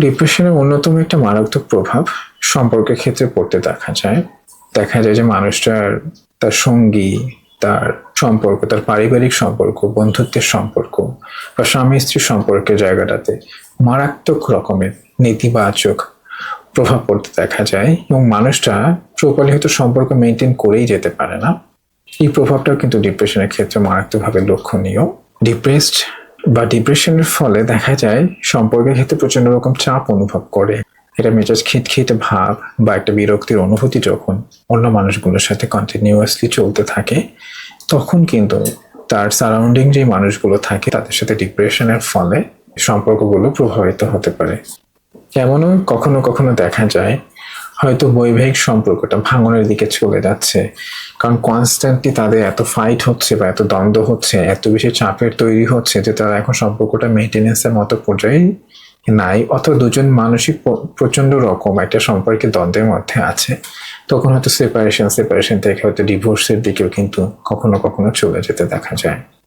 ডিপ্রেশনের অন্যতম একটা মারাত্মক প্রভাব সম্পর্কের ক্ষেত্রে পড়তে দেখা যায়। দেখা যায় যে মানুষটার তার সঙ্গী, তার সম্পর্ক, তার পারিবারিক সম্পর্ক, বন্ধুত্বের সম্পর্ক বা স্বামী স্ত্রীর সম্পর্কের জায়গাটাতে মারাত্মক রকমের নেতিবাচক প্রভাব পড়তে দেখা যায় এবং মানুষটা প্রপারলি হয়তো সম্পর্ক মেনটেন করেই যেতে পারে না। এই প্রভাবটাও কিন্তু ডিপ্রেশনের ক্ষেত্রে মারাত্মকভাবে লক্ষণীয়। ডিপ্রেসড বা ডিপ্রেশনের ফলে দেখা যায় সম্পর্কের ক্ষেত্রে প্রচণ্ড রকম চাপ অনুভব করে। এটা মেজাজ খিটখিটে ভাব বা একটা বিরক্তির অনুভূতি যখন অন্য মানুষগুলোর সাথে কন্টিনিউয়াসলি চলতে থাকে, তখন কিন্তু তার সারাউন্ডিং যে মানুষগুলো থাকে, তাদের সাথে ডিপ্রেশনের ফলে সম্পর্কগুলো প্রভাবিত হতে পারে। এমনও কখনো কখনো দেখা যায় হয়তো বৈবাহিক সম্পর্কটা ভাঙনের দিকে চলে যাচ্ছে। কারণ কনস্ট্যান্টলি তাদের এত ফাইট হচ্ছে বা এত দ্বন্দ্ব হচ্ছে, এত বেশি চাপের তৈরি হচ্ছে যে তারা এখন সম্পর্কটা মেনটেনেন্সের মতো পর্যায়ে নাই। অথবা দুজন মানসিক প- প্রচণ্ড রকম একটা সম্পর্কে দ্বন্দ্বের মধ্যে আছে। তখন হয়তো সেপারেশন সেপারেশন থেকে হয়তো ডিভোর্সের দিকেও কিন্তু কখনো কখনো চলে যেতে দেখা যায়।